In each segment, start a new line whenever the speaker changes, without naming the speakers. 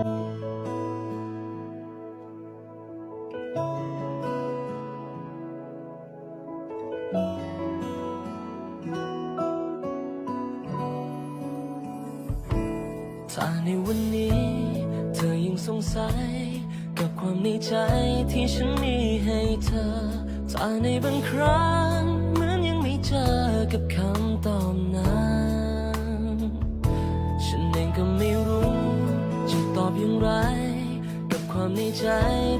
ถ้าในวันนี้ เธอยังสงสัย กับความในใจที่ฉันมีให้เธอถ้าในบางครั้งเหมือนยังไม่เจอกับคำตอบ ใจ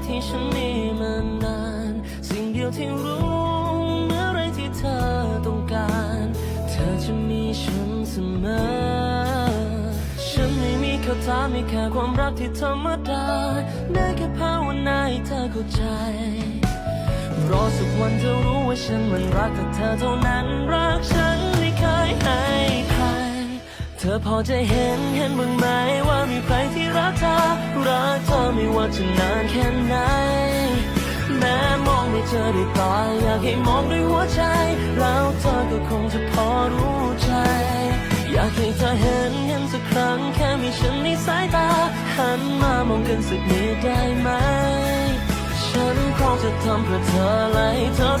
ที่ฉันมีมานาน สิ่งเดียวที่รู้เมื่อไรที่เธอต้องการ เธอจะมีฉันเสมอ ฉันไม่มีคำถามมีแค่ความรักที่ธรรมดาได้แค่ภาวนาให้เธอเข้าใจรอสักวันเธอรู้ว่าฉันมันรักแต่เธอเท่านั้นรักฉันไม่เคยให้ เธอพอจะเห็นเห็นบ้างไหมว่ามีใครที่รักเธอ รักเธอไม่ว่าจะนานแค่ไหน แม้มองไม่เจอด้วยตาอยากให้มองด้วยหัวใจ แล้วเธอก็คงจะพอรู้ใจ อยากให้เธอเห็นเห็นสักครั้งแค่มีฉันในสายตา หันมามองกันสักนิดได้ไหม ฉันคงจะทำเพื่อเธอและให้เธอ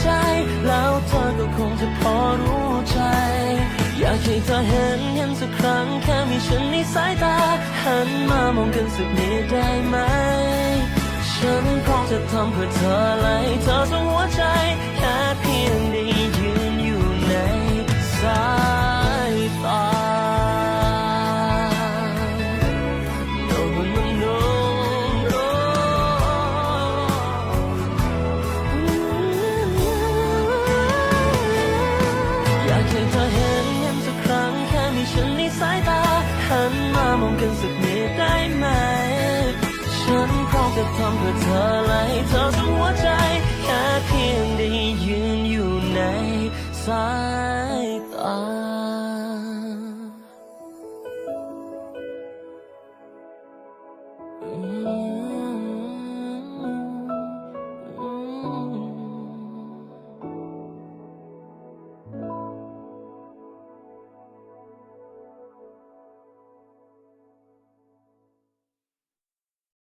ใจ สายตา หันมามองกันสักนิดได้ไหม ฉันพร้อมจะทำเพื่อเธอและเธอต้องหัว กันสักนิดได้ไหม ฉันพร้อมจะทำเพื่อเธอไละให้เธอทั้งหัวใจ แค่เพียงได้ยืนอยู่ในสายตา